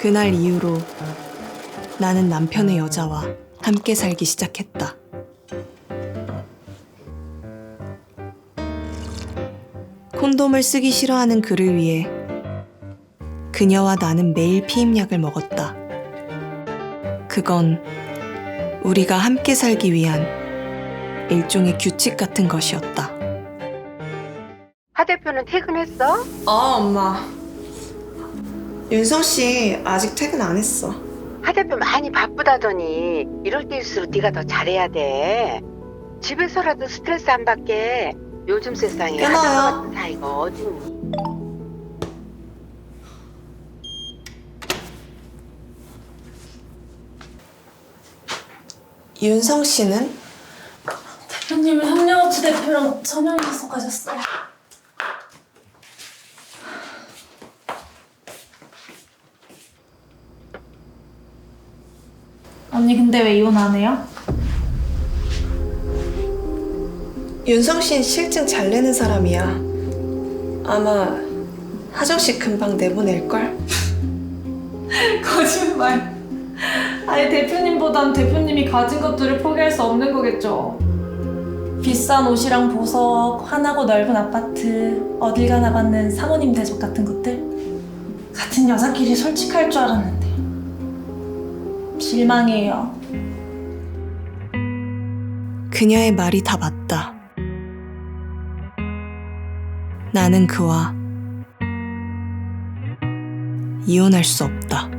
그날 이후로 나는 남편의 여자와 함께 살기 시작했다. 콘돔을 쓰기 싫어하는 그를 위해 그녀와 나는 매일 피임약을 먹었다. 그건 우리가 함께 살기 위한 일종의 규칙 같은 것이었다. 하 대표는 퇴근했어? 어, 엄마. 윤성 씨 아직 퇴근 안 했어. 하 대표 많이 바쁘다더니 이럴 때일수록 네가 더 잘해야 돼. 집에서라도 스트레스 안 받게 요즘 세상에 끊어요. 하나만 같은 사이가 어딨니? 윤성 씨는 대표님은 협력업체 대표랑 저녁에서 가셨어요. 언니 근데 왜 이혼 안 해요? 윤성 씨는 실증 잘 내는 사람이야. 아마 하정 씨 금방 내보낼걸? 거짓말. 아니 대표님보단 대표님이 가진 것들을 포기할 수 없는 거겠죠. 비싼 옷이랑 보석, 환하고 넓은 아파트, 어딜 가나 받는 사모님 대접 같은 것들. 같은 여자끼리 솔직할 줄 알았는데 실망이에요. 그녀의 말이 다 맞다. 나는 그와 이혼할 수 없다.